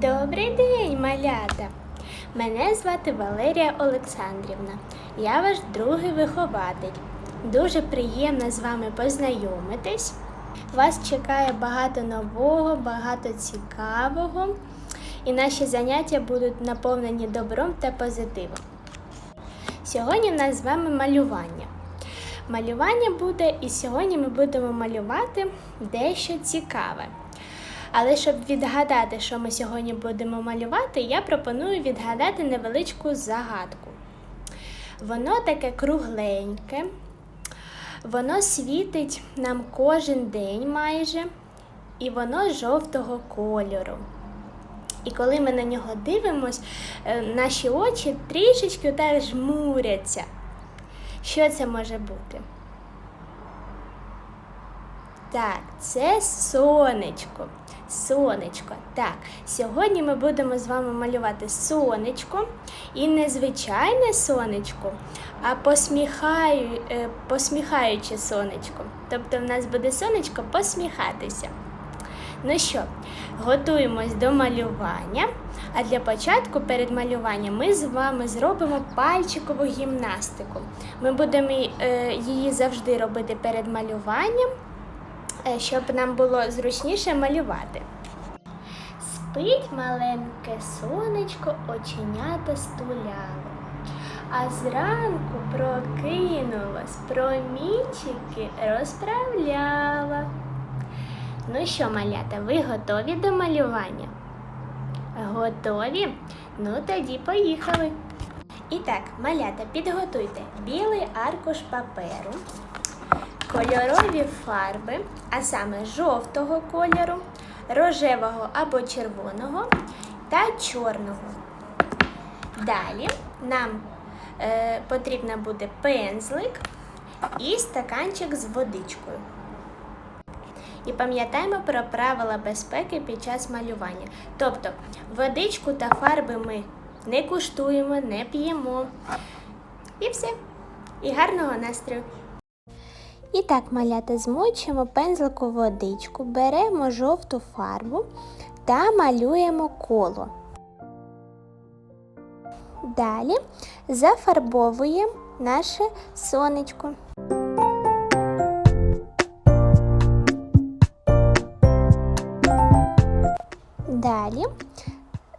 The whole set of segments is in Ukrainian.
Добрий день, малята! Мене звати Валерія Олександрівна. Я ваш другий вихователь. Дуже приємно з вами познайомитись. Вас чекає багато нового, багато цікавого, і наші заняття будуть наповнені добром та позитивом. Сьогодні в нас з вами малювання. Малювання буде, і сьогодні ми будемо малювати дещо цікаве. Але щоб відгадати, що ми сьогодні будемо малювати, я пропоную відгадати невеличку загадку. Воно таке кругленьке, воно світить нам кожен день майже, і воно жовтого кольору. І коли ми на нього дивимось, е, наші очі трішечки так жмуряться. Що це може бути? Так, це сонечко. Сонечко. Так, сьогодні ми будемо з вами малювати сонечко і не звичайне сонечко, а посміхаю, е, посміхаюче сонечко. Тобто в нас буде сонечко посміхатися. Ну що, готуємось до малювання. А для початку перед малюванням ми з вами зробимо пальчикову гімнастику. Ми будемо е, її завжди робити перед малюванням, щоб нам було зручніше малювати. Спить маленьке сонечко, оченята стуляло. А зранку прокинулось, промінчики розправляла. Ну що, малята, ви готові до малювання? Готові? Ну тоді поїхали. І так, малята, підготуйте білий аркуш паперу, кольорові фарби, а саме жовтого кольору, рожевого або червоного та чорного. Далі нам е, потрібно буде пензлик і стаканчик з водичкою. І пам'ятаємо про правила безпеки під час малювання. Тобто водичку та фарби ми не куштуємо, не п'ємо. І все. І гарного настрою. І так, малята, змочуємо пензлику водичку, беремо жовту фарбу та малюємо коло. Далі зафарбовуємо наше сонечко. Далі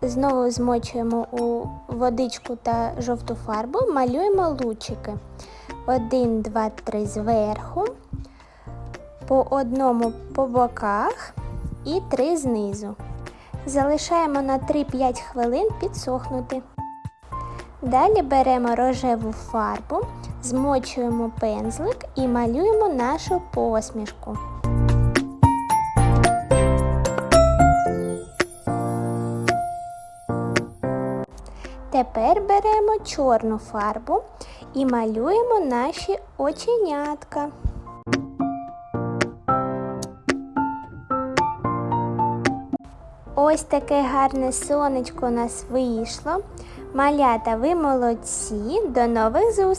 знову змочуємо у водичку та жовту фарбу, малюємо лучики. Один, два, три зверху, по одному по боках і 3 знизу. Залишаємо на 3-5 хвилин підсохнути. Далі беремо рожеву фарбу, змочуємо пензлик і малюємо нашу посмішку. Тепер беремо чорну фарбу і малюємо наші оченятка. Ось таке гарне сонечко у нас вийшло. Малята, ви молодці. До нових зустрічей!